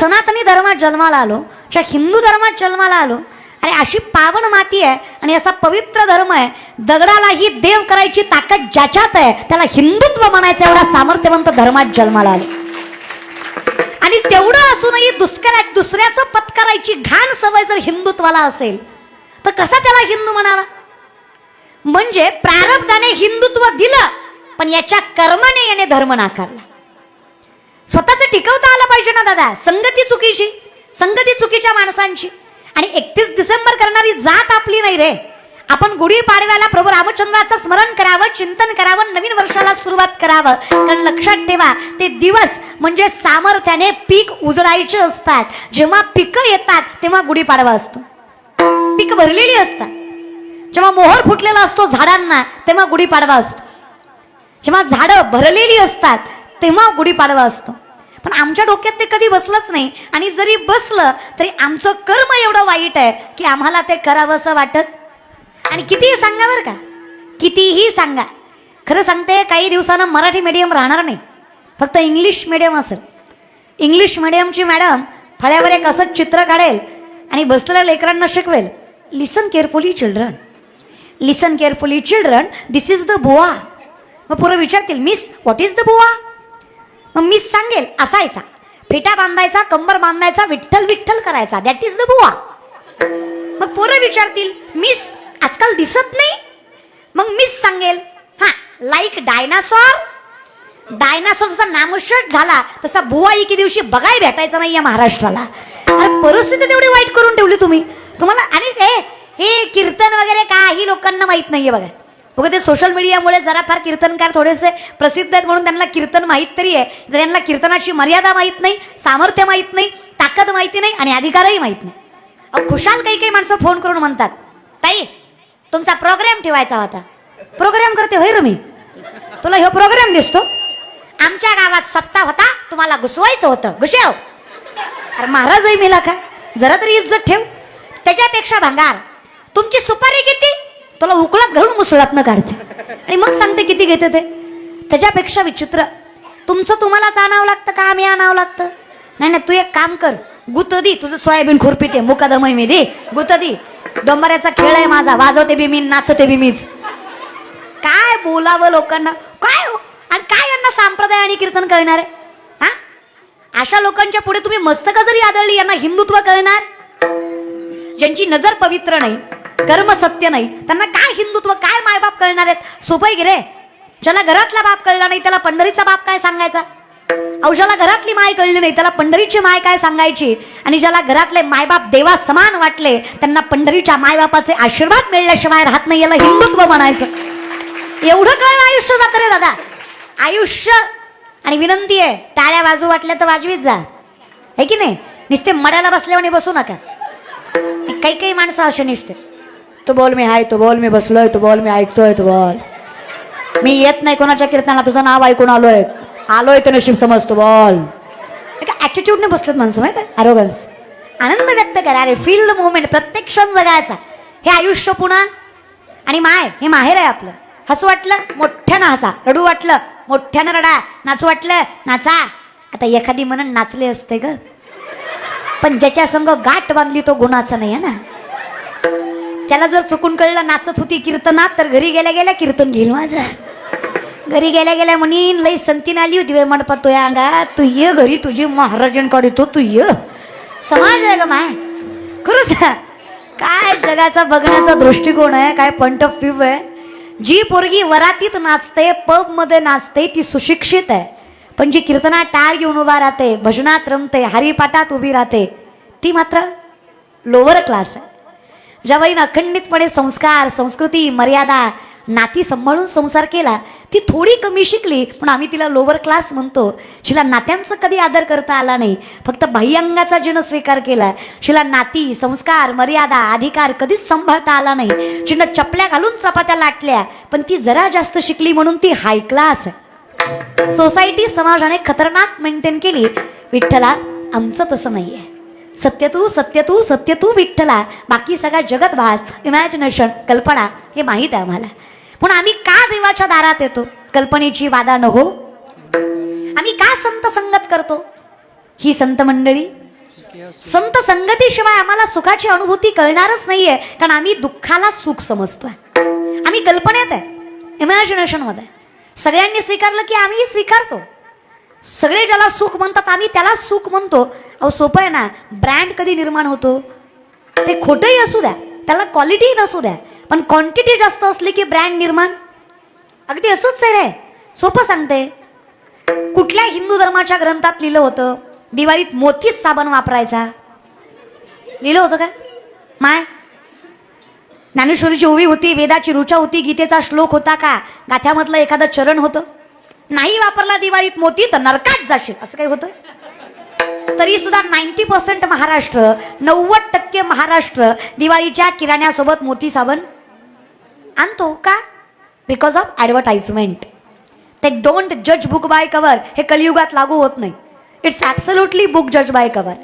सनातनी धर्मात जन्माला आलो ज्या हिंदू धर्मात जन्माला आलो आणि अशी पावन माती आहे आणि असा पवित्र धर्म आहे दगडालाही देव करायची ताकद ज्याच्यात आहे त्याला हिंदुत्व म्हणायचं एवढा सामर्थ्यवंत धर्मात जन्माला आलो. आणि तेवढं असूनही दुसऱ्या दुसऱ्याचं पत्करायची घाण सवय जर हिंदुत्वाला असेल तर कसा त्याला हिंदू म्हणावा? म्हणजे प्रारब्धाने हिंदुत्व दिलं पण याच्या कर्माने याने धर्म नाकारला स्वतःच टिकवता आलं पाहिजे ना दादा संगती चुकीची संगती चुकीच्या माणसांची. आणि एकतीस डिसेंबर करणारी जात आपली नाही रे. आपण गुढीपाडव्याला प्रभू रामचंद्राचं स्मरण करावं चिंतन करावं नवीन वर्षाला सुरुवात करावं. कारण लक्षात ठेवा ते दिवस म्हणजे सामर्थ्याने पीक उजळायचे असतात. जेव्हा पिकं येतात तेव्हा गुढीपाडवा असतो. पीक भरलेली असतात. जेव्हा मोहर फुटलेला असतो झाडांना तेव्हा गुढीपाडवा असतो. जेव्हा झाडं भरलेली असतात तेव्हा गुढीपाडवा असतो. पण आमच्या डोक्यात ते कधी बसलंच नाही. आणि जरी बसलं तरी आमचं कर्म एवढं वाईट आहे की आम्हाला ते करावं असं वाटत. आणि कितीही सांगा बरं का. कितीही सांगा. खरं सांगते काही दिवसानं मराठी मीडियम राहणार नाही. फक्त इंग्लिश मिडियम असेल. इंग्लिश मिडियमची मॅडम फळ्यावर एक असंच चित्र काढेल आणि बसलेल्या लेकरांना शिकवेल. Listen carefully children listen carefully children this is the बुवा मग पुरं विचारतील मिस व्हॉट इज द बुवा मग मिस सांगेल असायचा. फेटा बांधायचा कंबर बांधायचा विठ्ठल विठ्ठल करायचा. दॅट इज द बुवा. मग पोरं विचारतील मिस आजकाल दिसत नाही? मग मिस सांगेल हा लाईक डायनासॉर डायनासॉर जसा नामशेष झाला तसा बुवा एके दिवशी बघाय भेटायचा नाही या महाराष्ट्राला. अरे परिस्थिती तेवढी वाईट करून ठेवली तुम्ही. तुम्हाला आणि हे कीर्तन वगैरे काही लोकांना माहीत नाहीये बघा. बघा ते सोशल मीडियामुळे जरा फार कीर्तनकार थोडेसे प्रसिद्ध आहेत म्हणून त्यांना कीर्तन माहीत तरी आहे. तर यांना कीर्तनाची मर्यादा माहीत नाही सामर्थ्य माहीत नाही ताकद माहिती नाही आणि अधिकारही माहीत नाही. अहो, खुशाल काही काही माणसं फोन करून म्हणतात ताई तुमचा प्रोग्राम ठेवायचा होता. प्रोग्राम करते होय रे मी. तुला ह्यो प्रोग्राम दिसतो. आमच्या गावात सप्ताह होता तुम्हाला घुसवायचं होतं. घुसेव अरे महाराज आहे मेला का? जरा तरी इज्जत ठेव. त्याच्यापेक्षा भांगार. तुमची सुपारी किती? तुला उकळात घालून मुसळात न काढते. आणि मग सांगते किती घेते ते. त्याच्यापेक्षा विचित्र. तुमचं तुम्हालाच आणावं लागतं का आम्ही आणावं लागतं? नाही नाही तू एक काम कर. गुत दी तुझं सोयाबीन खुरपी ते मुकादमय मी दे. गुत दी. डोंबऱ्याचा खेळ आहे माझा. वाजवते बी मी नाचते बी मीच. काय बोलावं लोकांना? काय हो? आणि काय यांना सांप्रदाय आणि कीर्तन कळणार आहे? हा? अशा लोकांच्या पुढे तुम्ही मस्तकं जरी आदळली यांना हिंदुत्व कळणार? ज्यांची नजर पवित्र नाही कर्म सत्य नाही. त्यांना काय हिंदुत्व काय मायबाप कळणार आहेत? सोपय गिरे ज्याला घरातला बाप कळला नाही त्याला पंढरीचा बाप काय सांगायचा? अहो ज्याला घरातली माय कळली नाही त्याला पंढरीची माय काय सांगायची? आणि ज्याला घरातले मायबाप देवा समान वाटले त्यांना पंढरीच्या मायबापाचे आशीर्वाद मिळल्याशिवाय राहत नाही याला हिंदुत्व म्हणायचं. एवढं कळलं आयुष्य जात रे दादा. आयुष्य आणि विनंती आहे टाळ्या वाजू वाटल्या तर वाजवीत जा. है की नाही? नुसते मड्याला बसल्यावर बसू नका. काही काही माणसं असे नसते. तू बोल मी हाय तू बोल मी बसलोय तू बोल मी ऐकतोय तू बोल. मी येत नाही कोणाच्या कीर्तनाला तुझं नाव ऐकून आलोय. आलोय तर नशीब समजतो बोल. ॲटिट्यूडने बसलेत माणसं माहिती आहे? अरोगन्स आनंद व्यक्त करा. अरे फील द मुवमेंट प्रत्येक क्षण जगायचा. हे आयुष्य पुन्हा आणि माय हे माहेर आहे आपलं. हसू वाटलं मोठ्यानं हसा. रडू वाटलं मोठ्यानं रडा. नाचू वाटलं नाचा. आता एखादी म्हणून नाचले असते ग. पण ज्याच्या संग गाठ बांधली तो गुणाचा नाही आहे ना? त्याला जर चुकून कळलं नाचत होती कीर्तनात तर घरी गेल्या गेल्या कीर्तन घेईल माझं. घरी गेल्या गेल्या म्हणी लई संतीन आली होती वे मंडपात तो या अंगात. तू ये घरी तुझी महाराजांकडे तो तू ये. समाज आहे ग माय. खरंच काय जगाचा बघण्याचा दृष्टिकोन आहे काय पॉइंट ऑफ व्ह्यू आहे. जी पोरगी वरातीत नाचते पबमध्ये नाचते ती सुशिक्षित आहे. पण जी कीर्तनात टाळ घेऊन उभा राहते भजनात रमते हरिपाठात उभी राहते ती मात्र लोअर क्लास आहे. ज्या बाईनं अखंडितपणे संस्कार संस्कृती मर्यादा नाती सांभाळून संसार केला ती थोडी कमी शिकली पण आम्ही तिला लोअर क्लास म्हणतो. शिला नात्यांचा कधी आदर करता आला नाही. फक्त बाह्यंगाचा जिनं स्वीकार केला. शिला नाती संस्कार मर्यादा अधिकार कधीच सांभाळता आला नाही. जिनं चपल्या घालून चपात्या लाटल्या पण ती जरा जास्त शिकली म्हणून ती हाय क्लास सोसायटी समाजाने खतरनाक मेंटेन केली. विठ्ठला आमचं तसं नाही आहे सत्य तू सत्य तू सत्य तू विठ्ठला. बाकी सगळा जगत भास इमॅजिनेशन कल्पना हे माहीत आहे आम्हाला. पण आम्ही का देवाच्या दारात येतो? कल्पनेची वादा न हो. आम्ही का संत संगत करतो? ही संत मंडळी संत संगतीशिवाय आम्हाला सुखाची अनुभूती कळणारच नाहीये कारण आम्ही दुःखाला सुख समजतोय. आम्ही कल्पनेत आहे इमॅजिनेशनमध्ये. सगळ्यांनी स्वीकारलं की आम्ही स्वीकारतो. सगळे ज्याला सुख म्हणतात आम्ही त्याला सुख म्हणतो. अहो सोपं आहे ना? ब्रँड कधी निर्माण होतो? ते खोटंही असू द्या. त्याला क्वालिटीही नसू द्या. पण क्वांटिटी जास्त असली की ब्रँड निर्माण. अगदी असंच आहे. रे सोपं सांगते. कुठल्या हिंदू धर्माच्या ग्रंथात लिहिलं होतं दिवाळीत मोतीच साबण वापरायचा? लिहिलं होतं का? माय. ज्ञानेश्वरीची ओवी होती वेदाची रुचा होती गीतेचा श्लोक होता का? गाथ्यामधलं एखादं चरण होतं. नाही वापरला दिवाळीत मोती तर नरकात जाशील. असं काही होतं? तरी सुद्धा नाईन्टी पर्सेंट महाराष्ट्र नव्वद टक्के महाराष्ट्र दिवाळीच्या किराण्यासोबत मोती साबण आणतो का? बिकॉज ऑफ ॲडव्हर्टाइजमेंट ते डोंट जज बुक बाय कवर हे कलियुगात लागू होत नाही. इट्स ॲब्सोल्युटली बुक जज बाय कवर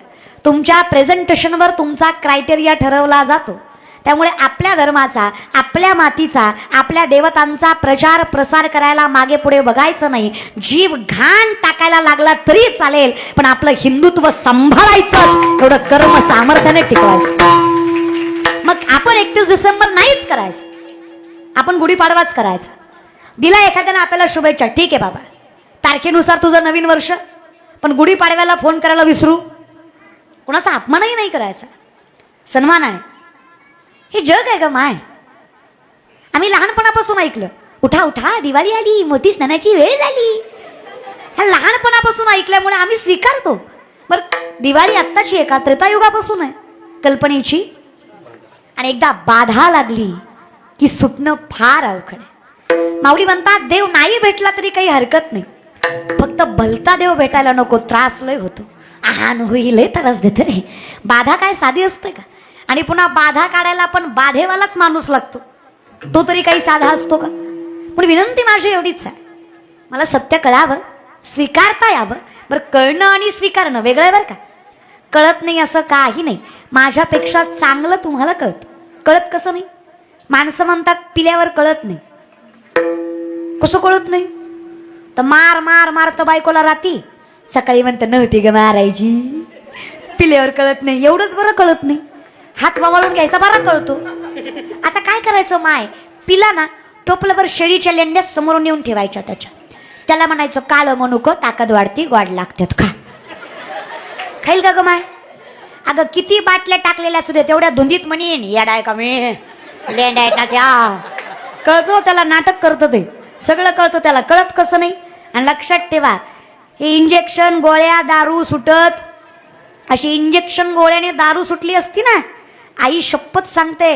तुमच्या प्रेझेंटेशनवर तुमचा क्रायटेरिया ठरवला जातो. त्यामुळे आपल्या धर्माचा आपल्या मातीचा आपल्या देवतांचा प्रचार प्रसार करायला मागे पुढे बघायचं नाही. जीव घाण टाकायला लागला तरी चालेल पण आपलं हिंदुत्व सांभाळायचंच. एवढं कर्म सामर्थ्याने टिकवायचं. मग आपण एकतीस डिसेंबर नाहीच करायचं. आपण गुढीपाडवाच करायचा. दिला एखाद्यानं आपल्याला शुभेच्छा. ठीक आहे बाबा. तारखेनुसार तुझं नवीन वर्ष. पण गुढीपाडव्याला फोन करायला विसरू. कोणाचा अपमानही नाही करायचा. सन्मानाने. हे जग आहे ग माय. आम्ही लहानपणापासून ऐकलं. उठा उठा दिवाळी आली मोती स्नानाची वेळ झाली. ह्या लहानपणापासून ऐकल्यामुळे आम्ही स्वीकारतो. बरं दिवाळी आत्ताची एका त्रेतायुगापासून आहे. कल्पनेची. आणि एकदा बाधा लागली की सुटणं फार अवघड आहे. माऊली म्हणतात देव नाही भेटला तरी काही हरकत नाही. फक्त भलता देव भेटायला नको त्रास लय होतो. आहान होईल लय त्रास देते रे. बाधा काय साधी असते का? आणि पुन्हा बाधा काढायला पण बाधेवालाच माणूस लागतो. तो तरी काही साधा असतो का? पण विनंती माझी एवढीच आहे. मला सत्य कळावं स्वीकारता यावं. बरं कळणं आणि स्वीकारणं वेगळं आहे बरं का? कळत नाही असं काही नाही. माझ्यापेक्षा चांगलं तुम्हाला कळतं. कळत कसं नाही? माणसं म्हणतात पिल्यावर कळत नाही. कसं कळत नाही? तर मार मार मारतो बायकोला राती. सकाळी म्हणतं नव्हती ग मारायची. पिल्यावर कळत नाही. एवढंच बरं कळत नाही. हात वावळून घ्यायचा बरा कळतो. आता काय करायचं माय? पिला ना टोपलभर शेळीच्या लेंड्या समोरून येऊन ठेवायच्या त्याच्या. त्याला म्हणायचं काळ मनुको ताकद वाढती गोड लागतात का खाईल का ग माय? अगं किती बाटल्या टाकलेल्या असू दे तेवढ्या धुंदीत म्हणीन येडाय का मी? लेंड आहेत ना त्या. कळतो त्याला नाटक करतं ते. सगळं कळतं त्याला कळत कसं नाही? आणि लक्षात ठेवा हे इंजेक्शन गोळ्या दारू सुटत. अशी इंजेक्शन गोळ्याने दारू सुटली असती ना आई शपथ सांगते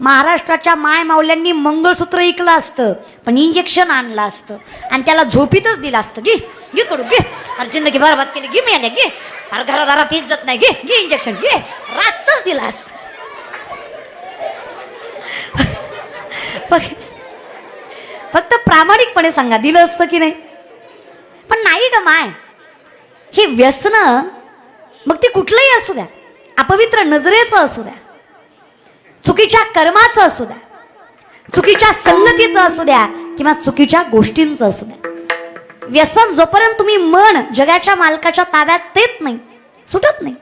महाराष्ट्राच्या मायमावल्यांनी मंगळसूत्र ऐकलं असतं पण इंजेक्शन आणलं असतं आणि त्याला झोपीतच दिलं असतं. घे घे करू घे. अरे जिंदगी बरबाद केली घे मिळाल्या घे. अरे घरादारात इज्जत नाही घे घे इंजेक्शन घे. रातच दिलं असतं. फक्त प्रामाणिकपणे सांगा दिलं असतं की नाही? पण नाही ग माय. हे व्यसन मग ते कुठलंही असू द्या. अपवित्र नजरेचं असू द्या. चुकीच्या कर्माचं असू द्या चुकीच्या संगतीचं असू द्या किंवा चुकीच्या गोष्टींचं असू द्या. व्यसन जोपर्यंत तुम्ही मन जगाच्या मालकाच्या ताब्यात देत नाही सुटत नाही.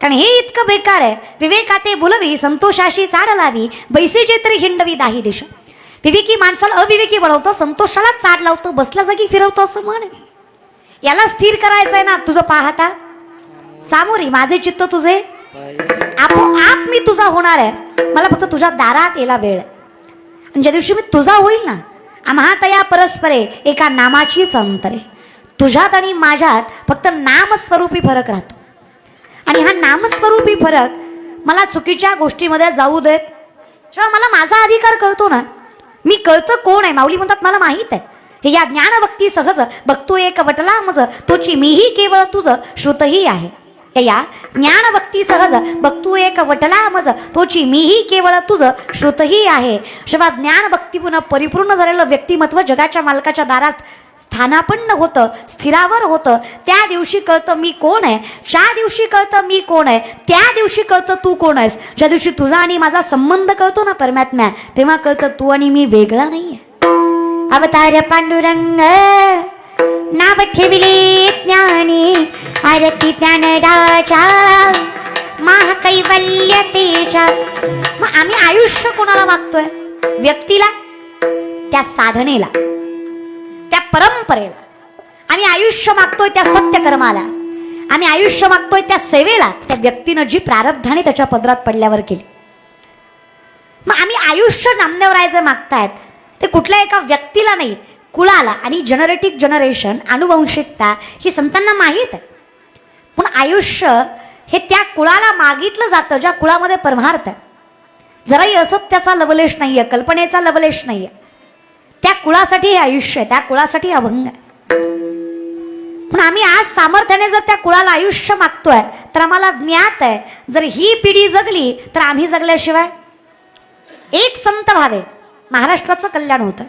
कारण हे इतकं बेकार आहे. विवेकाते बोलवी संतोषाशी चाड लावी बैसेचे तरी हिंडवी दाही दिशा. विवेकी माणसाला अविवेकी बनवतं संतोषाला चाड लावतं बसल्या जागी फिरवतं असं म्हण. याला स्थिर करायचं आहे ना तुझं पाहता? सामोरी माझे चित्त तुझे? आपोआप मी तुझा होणार आहे. मला फक्त तुझ्या दारात यायला वेळ आणि ज्या दिवशी मी तुझा होईल ना आम्हा तया परस्परे एका नामाचीच अंतरे तुझ्यात आणि माझ्यात फक्त नामस्वरूपी फरक राहतो. आणि हा नामस्वरूपी फरक मला चुकीच्या गोष्टीमध्ये जाऊ देत. जेव्हा मला माझा अधिकार कळतो ना मी कळतं कोण आहे? माऊली म्हणतात मला माहीत आहे. हे या ज्ञानभक्ती सहज बघतो एक वटला मज तोची मीही केवळ तुझं श्रुतही आहे. या या ज्ञानभक्ती सहज बघतो एक वटला मज तोची मीही केवळ तुझं श्रुतही आहे. जेव्हा ज्ञानभक्तीपूर्ण परिपूर्ण झालेलं व्यक्तिमत्व जगाच्या मालकाच्या दारात स्थानापन्न होतं स्थिरावर होतं. त्या दिवशी कळतं मी कोण आहे ज्या दिवशी कळतं मी कोण आहे त्या दिवशी कळतं तू कोण आहेस. ज्या दिवशी तुझा आणि माझा संबंध कळतो ना परमात्म्या तेव्हा कळतं तू आणि मी वेगळा नाही आहे अवतार पांडुरंग! नाव ठेवले ज्ञाने आरती ज्ञानराजा. महाकैवल्य तेजा. मग आम्ही आयुष्य कोणाला मागतोय? व्यक्तीला? त्या साधनेला? त्या परंपरेला? आम्ही आयुष्य मागतोय त्या सत्यकर्माला? आम्ही आयुष्य मागतोय त्या सेवेला? त्या व्यक्तीनं जी प्रारब्धाने त्याच्या पदरात पडल्यावर केली. मग आम्ही आयुष्य नामदेवराय जे मागतायत ते कुठल्या एका व्यक्तीला नाही कुळाला आणि जनरेटिक जनरेशन अनुवंशिकता ही संतांना माहीत आहे. पण आयुष्य हे त्या कुळाला मागितलं जातं ज्या कुळामध्ये परमार्थ आहे. जराही असत्याचा लवलेश नाही आहे कल्पनेचा लवलेश नाही आहे त्या कुळासाठी हे आयुष्य आहे त्या कुळासाठी अभंग आहे. पण आम्ही आज सामर्थ्याने जर त्या कुळाला आयुष्य मागतोय तर आम्हाला ज्ञात आहे जर ही पिढी जगली तर आम्ही जगल्याशिवाय एक संत व्हावे. महाराष्ट्राचं कल्याण होतं.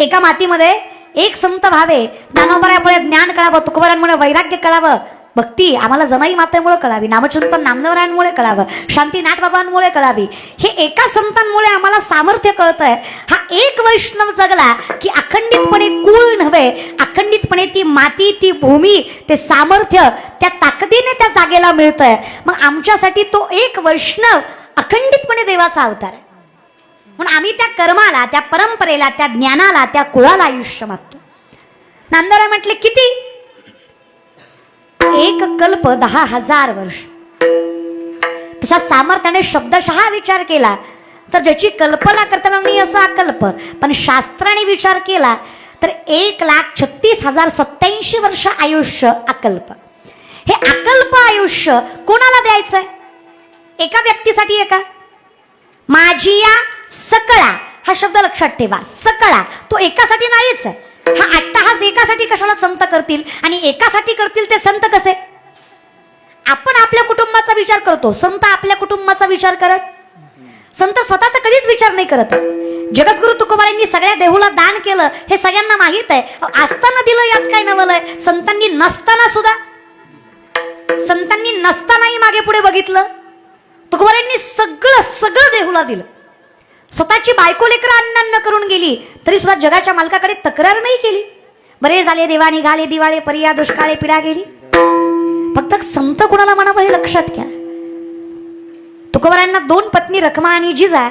एका मातीमध्ये एक संत व्हावे. ज्ञानोबरामुळे ज्ञान कळावं तुकोबरांमुळे वैराग्य कळावं. भक्ती आम्हाला जनाई मातेमुळे कळावी नामचिंतन नामदेवरायांमुळे कळावं शांतीनाथ बाबांमुळे कळावी. हे एका संतांमुळे आम्हाला सामर्थ्य कळतंय. हा एक वैष्णव जगला की अखंडितपणे कुळ नव्हे अखंडितपणे ती माती ती भूमी ते सामर्थ्य त्या ताकदीने त्या जागेला मिळतंय. मग आमच्यासाठी तो एक वैष्णव अखंडितपणे देवाचा अवतार आहे. म्हणून आम्ही त्या कर्माला त्या परंपरेला त्या ज्ञानाला त्या कुळाला आयुष्य मागतो. नांदरा म्हटले किती? एक कल्प दहा हजार वर्ष. तसा सामर्थ्याने शब्दशः विचार केला तर ज्याची कल्पना करताना मी असा अकल्प. पण शास्त्राने विचार केला तर एक लाख छत्तीस हजार सत्याऐंशी वर्ष आयुष्य अकल्प. हे अकल्प आयुष्य कोणाला द्यायचंय? एका व्यक्तीसाठी एका माझी या सकळा. हा शब्द लक्षात ठेवा. सकळा. तो एकासाठी नाहीच. आहे हा अट्टहास एकासाठी कशाला संत करतील? आणि एकासाठी करतील ते संत कसे? आपण आपल्या कुटुंबाचा विचार करतो. संत आपल्या कुटुंबाचा विचार करत. संत स्वतःचा कधीच विचार नाही करत. जगद्गुरु तुकोबारांनी सगळ्या देहूला दान केलं हे सगळ्यांना माहीत आहे. असताना दिलं यात काय नवलंय संतांनी नसताना सुद्धा. संतांनी नसतानाही मागे पुढे बघितलं. तुकोबारांनी सगळं सगळं देहूला दिलं. स्वतःची बायको लेकर अन्न करून गेली तरी सुद्धा जगाच्या मालकाकडे तक्रार नाही केली. बरे झाले देवा निघाले दिवाळे परिया दुष्काळे पिढा गेली. फक्त संत कुणाला म्हणावं हे लक्षात घ्या. तुकोबारांना दोन पत्नी रखमा आणि जिजा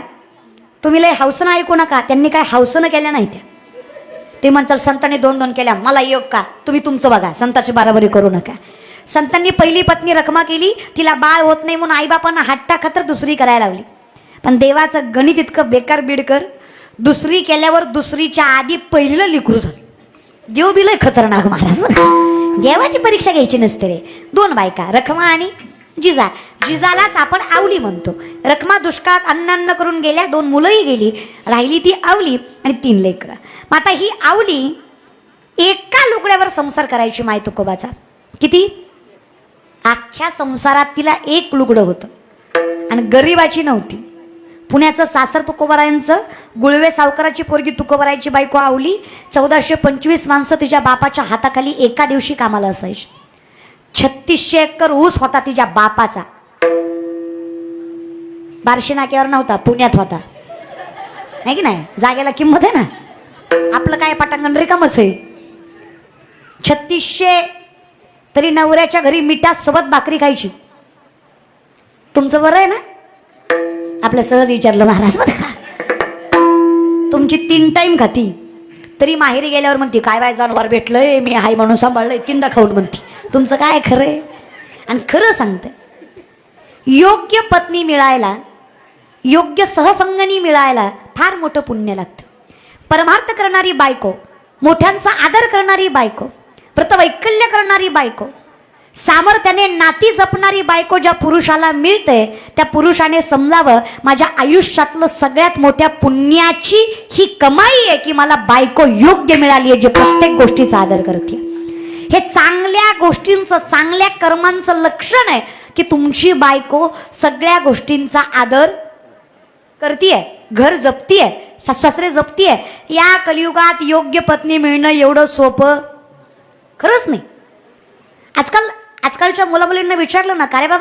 तुम्ही लय हौसनं ऐकू नका त्यांनी काय हौसनं केल्या नाही त्या ते म्हणतात संतांनी दोन दोन केल्या मला योग का? तुम्ही तुमचं बघा संताची बाराबरी करू नका. संतांनी पहिली पत्नी रखमा केली तिला बाळ होत नाही म्हणून आईबापांना हट्टा खतर दुसरी करायला लावली. पण देवाचं गणित इतकं बेकार बिडकर दुसरी केल्यावर दुसरीच्या आधी पहिलं लिकरू झालं देव बिलय खतरनाक महाराज देवाची परीक्षा घ्यायची नसते रे. दोन बायका रखमा आणि जिजा. जिजालाच आपण आवली म्हणतो. रखमा दुष्काळात अन्नान्न करून गेल्या दोन मुलंही गेली. राहिली ती आवली आणि तीन लेकरं. मग आता ही आवली एका लुगड्यावर संसार करायची माय तुकोबाचा. किती? अख्ख्या संसारात तिला एक लुगडं होतं. आणि गरिबाची नव्हती. पुण्याचं सासर तुकोबरायांचं गुळवे सावकाराची पोरगी तुकोबरायची बायको आवली चौदाशे पंचवीस माणसं तिच्या बापाच्या हाताखाली एका दिवशी कामाला असायची. छत्तीसशे एकर ऊस होता तिच्या बापाचा. बार्शी नाक्यावर नव्हता पुण्यात होता. नाही की नाही? जागेला किंमत आहे ना? आपलं काय पटांगण रिकामच आहे. छत्तीसशे तरी नवऱ्याच्या घरी मिठासोबत भाकरी खायची. तुमचं बरं आहे ना? आपलं सहज विचारलं महाराज बरं का? तुमची तीन टाईम खाती. तरी माहेरी गेल्यावर म्हणते काय बाय जनावर भेटलंय? मी हाय म्हणून सांभाळलंय. तीनदा खाऊन म्हणते तुमचं काय खरं आहे आणि खरं सांगते योग्य पत्नी मिळायला योग्य सहसंगणी मिळायला फार मोठं पुण्य लागतं. परमार्थ करणारी बायको मोठ्यांचा आदर करणारी बायको व्रतवैकल्य करणारी बायको सामर्थ्याने नाती जपणारी बायको ज्या पुरुषाला मिळते त्या पुरुषाने समजावं माझ्या आयुष्यातलं सगळ्यात मोठ्या पुण्याची ही कमाई आहे की मला बायको योग्य मिळाली आहे जी प्रत्येक गोष्टीचा आदर करते. हे चांगल्या गोष्टींचं चांगल्या कर्मांचं लक्षण आहे की तुमची बायको सगळ्या गोष्टींचा आदर करतीये घर जपतीये सासरे जपतीये. या कलियुगात योग्य पत्नी मिळणं एवढं सोपं खरंच नाही. आजकाल आजकालच्या मुलामुलींना विचारलं ना का रे बाबा